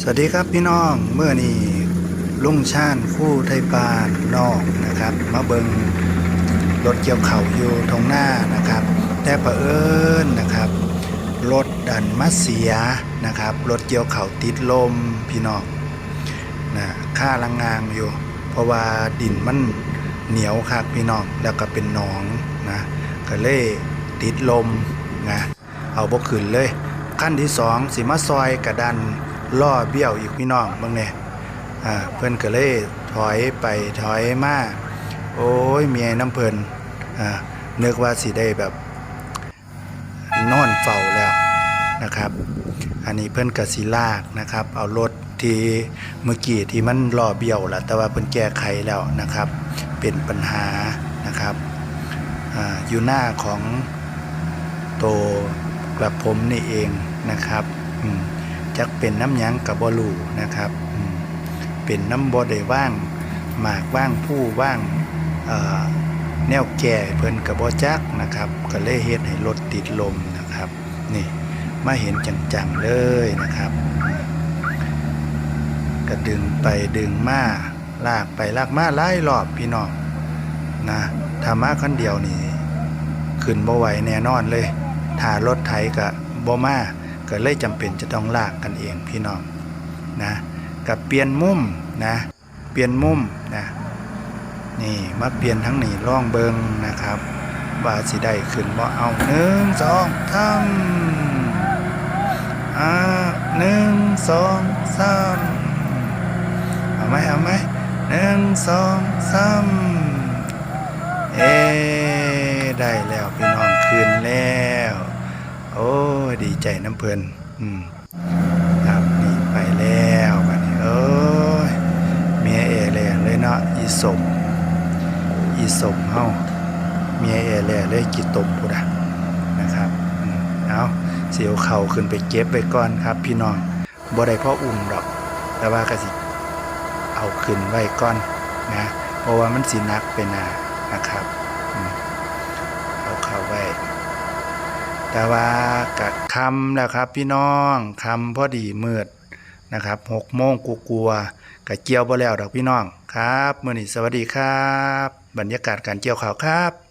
สวัสดีครับพี่น้องเมื่อนี้ลุงชาญคู่ไทยปานนอกนะครับ มาเบิงรถเกี่ยวเข่าอยู่ตรงหน้านะครับ แต่ประเอิญนะครับรถดันมาเสียนะครับรถเกี่ยวเข่าติดลมพี่น้องนะค่าลังงางอยู่ เพราะว่าดินมันเหนียวครับพี่น้องแล้วก็เป็นหนองนะก็เลยติดลมนะเอาบกขึ้นเลยขั้นที่สองสิมาซอยกระดัน ล่อเบี้ยวอีกพี่น้องบางเนี่ยเพิ่อนก็เลยถอยไปถอยมาโอ้ยเมียน้ำเพลินนึกว่าสิได้แบบนอนเฝ้าแล้วนะครับ อันนี้เพิ่อนกสิลากนะครับ เอารถที่เมื่อกี้ที่มันล่อเบี้ยวแล้วแต่ว่าเพิ่นแก้ไขแล้วนะครับ เป็นปัญหานะครับออยู่หน้าของโตกระผมนี่เองนะครับอืม จักเป็นน้ำยังกับบอลูนะครับ เป็นน้ำบอได้ว่าง หมากว่างผู้ว่างแนวแก่เพิ่นกับบอจักนะครับก็เลยเฮ็ดให้รถติดลมนะครับนี่มาเห็นจังๆเลยนะครับก็ดึงไปดึงมาลากไปลากมาหลายรอบพี่น้องนะถ้ามาคันเดียวนี่ขึ้นบ่ไหวแน่นอนเลยถ้ารถไถก็บ่มา ก็เลยจำเป็นจะต้องลากกันเองพี่น้องนะกับเปลี่ยนมุมนะเปลี่ยนมุมนะนี่มาเปลี่ยนทั้งนี้ร่องเบิงนะครับว่าสิได้ขึ้นบ่เอาหนึ่งสองสามอ่าหนึ่งสองสามเอาไหมเอาไหมหนึ่งสองสามเอ๊ได้แล้วพี่น้องขึ้นแล้ว โอ้ดีใจน้ำเพลินอืมครับนี่ไปแล้วบัดนี้โอ้ยเมียเอแลนเลยเนาะอีสมอีสมเฮาเมียเอแลเลยกิตมพุดะนะครับเอาเสียวเข่าขึ้นไปเก็บไว้ก่อนครับ พี่น้องบ่ได้พ่ออุ่มหรอก แต่ว่าก็สิเอาขึ้นไว้ก่อนนะเพราะว่ามันสินักไปนานะครับ แต่ว่ากะคำแล้วครับพี่น้องคำพอดีมืดนะครับหกโมงกูกลัวๆกะเกี่ยวบ่แล้วดอกพี่น้องครับมื่อนี้สวัสดีครับ บรรยากาศการเกี่ยวข่าวครับ